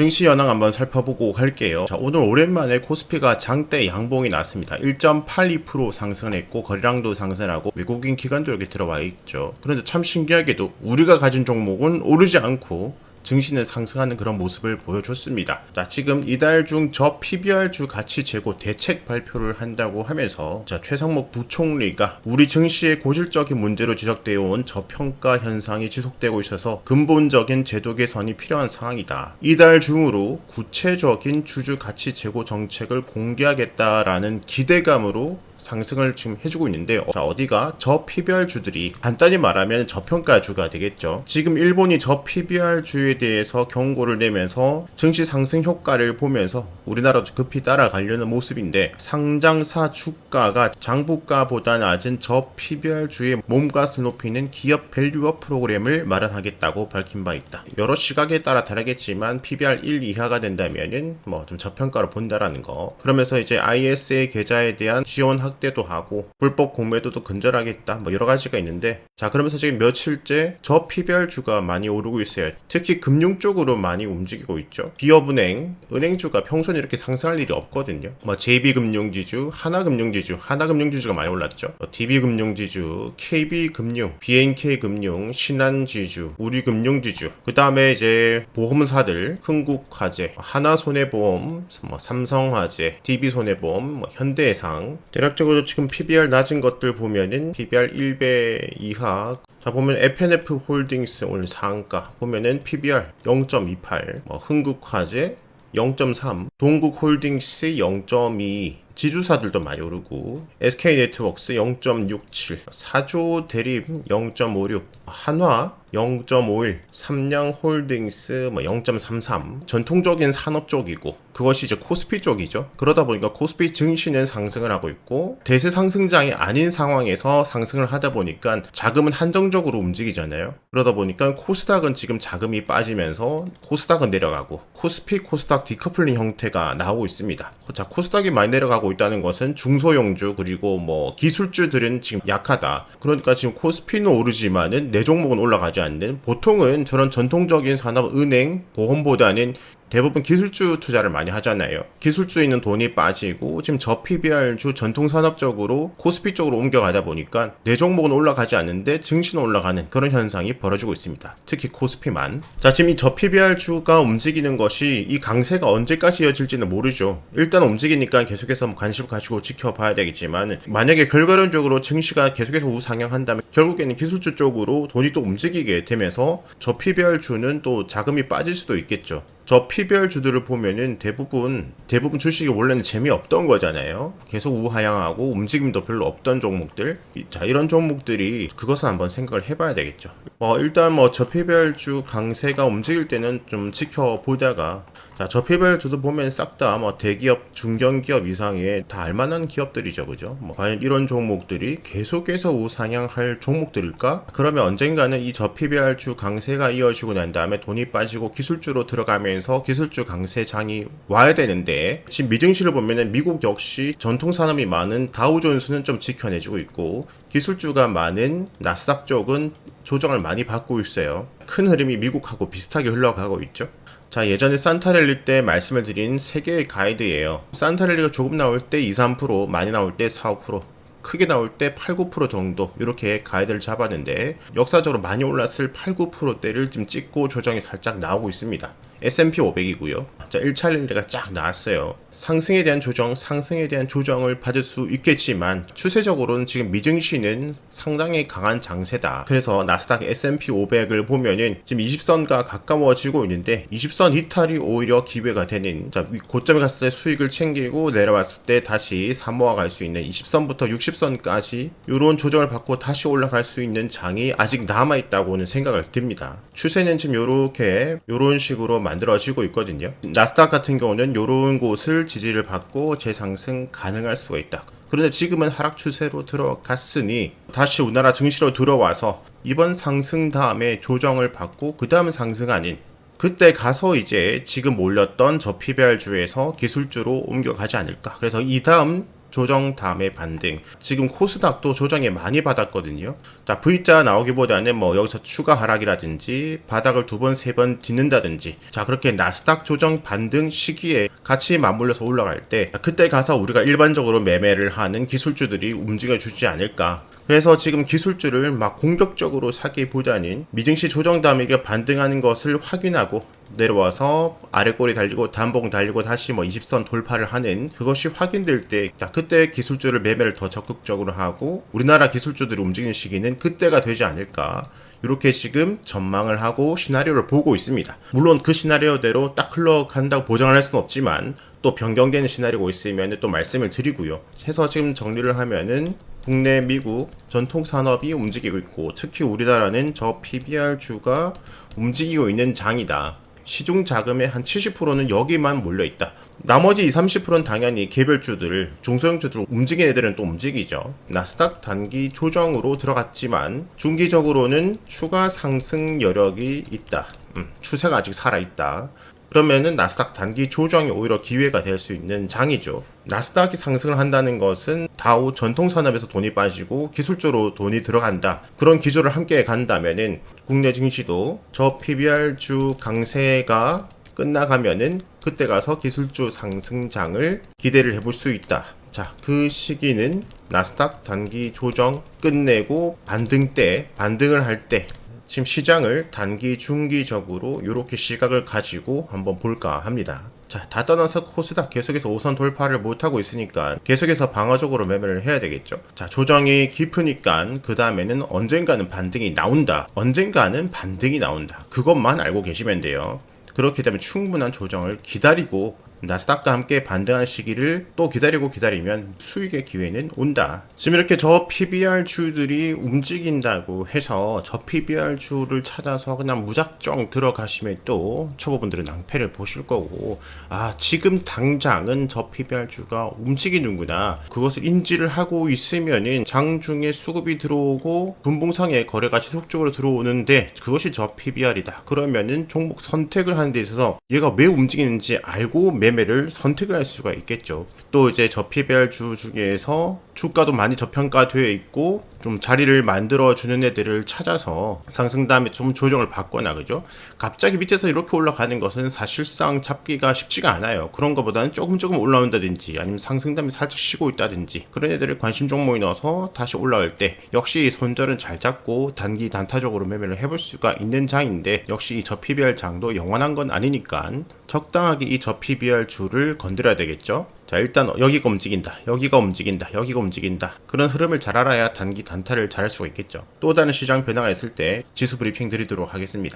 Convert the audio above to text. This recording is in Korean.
증시 현황 한번 살펴보고 갈게요. 자, 오늘 오랜만에 코스피가 장대 양봉이 났습니다. 1.82% 상승했고 거래량도 상승하고 외국인 기관도 여기 들어와 있죠. 그런데 참 신기하게도 우리가 가진 종목은 오르지 않고 증시는 상승하는 그런 모습을 보여줬습니다. 자, 지금 이달 중 저 PBR주 가치 재고 대책 발표를 한다고 하면서 자, 최상목 부총리가 우리 증시의 고질적인 문제로 지적되어 온 저평가 현상이 지속되고 있어서 근본적인 제도 개선이 필요한 상황이다. 이달 중으로 구체적인 주주 가치 재고 정책을 공개하겠다라는 기대감으로 상승을 지금 해주고 있는데요. 자, 어디가 저 PBR주들이 간단히 말하면 저평가주가 되겠죠. 지금 일본이 저 PBR주에 대해서 경고를 내면서 증시 상승 효과를 보면서 우리나라도 급히 따라가려는 모습인데 상장사 주가가 장부가보다 낮은 저 PBR주의 몸값을 높이는 기업 밸류업 프로그램을 마련하겠다고 밝힌 바 있다. 여러 시각에 따라 다르겠지만 PBR 1 이하가 된다면은 뭐 좀 저평가로 본다라는 거. 그러면서 이제 ISA 계좌에 대한 지원 확대도 하고 불법 공매도도 근절하겠다 뭐 여러 가지가 있는데 자 그러면서 지금 며칠째 저 PBR주가 많이 오르고 있어요. 특히 금융 쪽으로 많이 움직이고 있죠. 기업은행 은행주가 평소에 이렇게 상승할 일이 없거든요. 뭐 JB금융지주 하나금융지주 하나금융지주가 많이 올랐죠. 뭐 DB금융지주 KB금융 BNK금융 신한지주 우리금융지주. 그 다음에 이제 보험사들 흥국화재 하나손해보험 뭐 삼성화재 DB손해보험 뭐 현대해상 대략 적으로 지금 PBR 낮은 것들 보면은 PBR 1배 이하. 자 보면 FNF 홀딩스 오늘 상가. 보면은 PBR 0.28 뭐 흥국화재 0.3 동국홀딩스 0.2 지주사들도 많이 오르고 SK네트워크스 0.67 사조 대립 0.56 한화 0.51 삼양홀딩스 뭐 0.33 전통적인 산업 쪽이고 그것이 이제 코스피 쪽이죠. 그러다 보니까 코스피 증시는 상승을 하고 있고 대세 상승장이 아닌 상황에서 상승을 하다 보니까 자금은 한정적으로 움직이잖아요. 그러다 보니까 코스닥은 지금 자금이 빠지면서 코스닥은 내려가고 코스피 코스닥 디커플링 형태가 나오고 있습니다. 자 코스닥이 많이 내려가고 있다는 것은 중소형주 그리고 뭐 기술주들은 지금 약하다. 그러니까 지금 코스피는 오르지만은 내 종목은 올라가지 않는 보통은 저런 전통적인 산업 은행 보험보다는 대부분 기술주 투자를 많이 하잖아요. 기술주에 있는 돈이 빠지고 지금 저 PBR주 전통 산업적으로 코스피 쪽으로 옮겨가다 보니까 내 종목은 올라가지 않는데 증시는 올라가는 그런 현상이 벌어지고 있습니다. 특히 코스피만. 자, 지금 이 저 PBR주가 움직이는 것이 이 강세가 언제까지 이어질지는 모르죠. 일단 움직이니까 계속해서 관심 가지고 지켜봐야 되겠지만 만약에 결과론적으로 증시가 계속해서 우상향한다면 결국에는 기술주 쪽으로 돈이 또 움직이게 되면서 저 PBR주는 또 자금이 빠질 수도 있겠죠. 저 PBR 주들을 보면은 대부분 대부분 주식이 원래는 재미없던 거잖아요. 계속 우하향하고 움직임도 별로 없던 종목들. 자 이런 종목들이 그것은 한번 생각을 해봐야 되겠죠. 어 일단 뭐저 PBR 주 강세가 움직일 때는 좀 지켜보다가 자저 PBR 주도 보면 싹 다 뭐 대기업, 중견기업 이상의 다 알만한 기업들이죠, 그죠? 뭐 과연 이런 종목들이 계속해서 우상향할 종목들일까? 그러면 언젠가는 이저 PBR 주 강세가 이어지고 난 다음에 돈이 빠지고 기술주로 들어가면 하면서 기술주 강세장이 와야 되는데 지금 미증시를 보면은 미국 역시 전통 산업이 많은 다우존스는 좀 지켜내주고 있고 기술주가 많은 나스닥 쪽은 조정을 많이 받고 있어요. 큰 흐름이 미국하고 비슷하게 흘러가고 있죠. 자, 예전에 산타랠리 때 말씀을 드린 세 개의 가이드예요. 산타랠리가 조금 나올 때 2, 3%, 많이 나올 때 4, 5%. 크게 나올 때 8, 9% 정도 이렇게 가이드를 잡았는데 역사적으로 많이 올랐을 8, 9%대를 지금 찍고 조정이 살짝 나오고 있습니다. S&P 500이고요. 자, 1차 랠리가 쫙 나왔어요. 상승에 대한 조정, 상승에 대한 조정을 받을 수 있겠지만 추세적으로는 지금 미증시는 상당히 강한 장세다. 그래서 나스닥 S&P 500을 보면은 지금 20선과 가까워지고 있는데 20선 이탈이 오히려 기회가 되는 자, 고점에 갔을 때 수익을 챙기고 내려왔을 때 다시 사모아 갈 수 있는 20선부터 60 선까지 이런 조정을 받고 다시 올라갈 수 있는 장이 아직 남아 있다고는 생각을 듭니다. 추세는 지금 이렇게 이런 식으로 만들어지고 있거든요. 나스닥 같은 경우는 이런 곳을 지지를 받고 재상승 가능할 수가 있다. 그런데 지금은 하락 추세로 들어갔으니 다시 우리나라 증시로 들어와서 이번 상승 다음에 조정을 받고 그 다음 상승 아닌 그때 가서 이제 지금 올렸던 저 PBR 주에서 기술주로 옮겨가지 않을까. 그래서 이 다음 조정 다음에 반등. 지금 코스닥도 조정에 많이 받았거든요. 자, V자 나오기보다는 뭐 여기서 추가 하락이라든지 바닥을 두 번, 세 번 딛는다든지. 자, 그렇게 나스닥 조정 반등 시기에 같이 맞물려서 올라갈 때 그때 가서 우리가 일반적으로 매매를 하는 기술주들이 움직여 주지 않을까. 그래서 지금 기술주를 막 공격적으로 사기보다는 미증시 조정 다음에 반등하는 것을 확인하고 내려와서 아래 꼬리 달리고 단봉 달리고 다시 뭐 20선 돌파를 하는 그것이 확인될 때 자, 그때 기술주를 매매를 더 적극적으로 하고 우리나라 기술주들이 움직이는 시기는 그때가 되지 않을까 이렇게 지금 전망을 하고 시나리오를 보고 있습니다. 물론 그 시나리오대로 딱 흘러간다고 보장을 할 수는 없지만 또 변경되는 시나리오가 있으면 또 말씀을 드리고요. 해서 지금 정리를 하면은 국내 미국 전통 산업이 움직이고 있고 특히 우리나라는 저 PBR 주가 움직이고 있는 장이다. 시중 자금의 한 70%는 여기만 몰려 있다. 나머지 20, 30%는 당연히 개별주들, 중소형주들 움직이는 애들은 또 움직이죠. 나스닥 단기 조정으로 들어갔지만 중기적으로는 추가 상승 여력이 있다. 음, 추세가 아직 살아 있다. 그러면은 나스닥 단기 조정이 오히려 기회가 될 수 있는 장이죠. 나스닥이 상승을 한다는 것은 다우 전통 산업에서 돈이 빠지고 기술적으로 돈이 들어간다. 그런 기조를 함께 간다면은 국내 증시도 저 PBR 주 강세가 끝나가면은 그때 가서 기술주 상승장을 기대를 해볼 수 있다. 자, 그 시기는 나스닥 단기 조정 끝내고 반등 때, 반등을 할 때, 지금 시장을 단기, 중기적으로 이렇게 시각을 가지고 한번 볼까 합니다. 자, 다 떠나서 코스닥 계속해서 5선 돌파를 못하고 있으니까 계속해서 방어적으로 매매를 해야 되겠죠. 자, 조정이 깊으니까 그 다음에는 언젠가는 반등이 나온다. 언젠가는 반등이 나온다. 그것만 알고 계시면 돼요. 그렇기 때문에 충분한 조정을 기다리고 나스닥과 함께 반등할 시기를 또 기다리고 기다리면 수익의 기회는 온다. 지금 이렇게 저 PBR 주들이 움직인다고 해서 저 PBR 주를 찾아서 그냥 무작정 들어가시면 또 초보분들은 낭패를 보실 거고 아 지금 당장은 저 PBR 주가 움직이는구나 그것을 인지를 하고 있으면은 장중에 수급이 들어오고 분봉상에 거래가 지속적으로 들어오는데 그것이 저 PBR이다. 그러면은 종목 선택을 하는 데 있어서 얘가 왜 움직이는지 알고 매매를 선택을 할 수가 있겠죠. 또 이제 저 PBR 주 중에서 주가도 많이 저평가되어 있고 좀 자리를 만들어 주는 애들을 찾아서 상승 다음에 좀 조정을 받거나 그죠? 갑자기 밑에서 이렇게 올라가는 것은 사실상 잡기가 쉽지가 않아요. 그런 것보다는 조금 조금 올라온다든지 아니면 상승 다음에 살짝 쉬고 있다든지 그런 애들을 관심 종목에 넣어서 다시 올라올 때 역시 손절은 잘 잡고 단기 단타적으로 매매를 해볼 수가 있는 장인데 역시 이 저 PBR 장도 영원한 건 아니니까 적당하게 이 저 PBR 주를 건드려야 되겠죠. 자 일단 여기가 움직인다. 여기가 움직인다. 여기가 움직인다. 그런 흐름을 잘 알아야 단기 단타를 잘 할 수가 있겠죠. 또 다른 시장 변화가 있을 때 지수 브리핑 드리도록 하겠습니다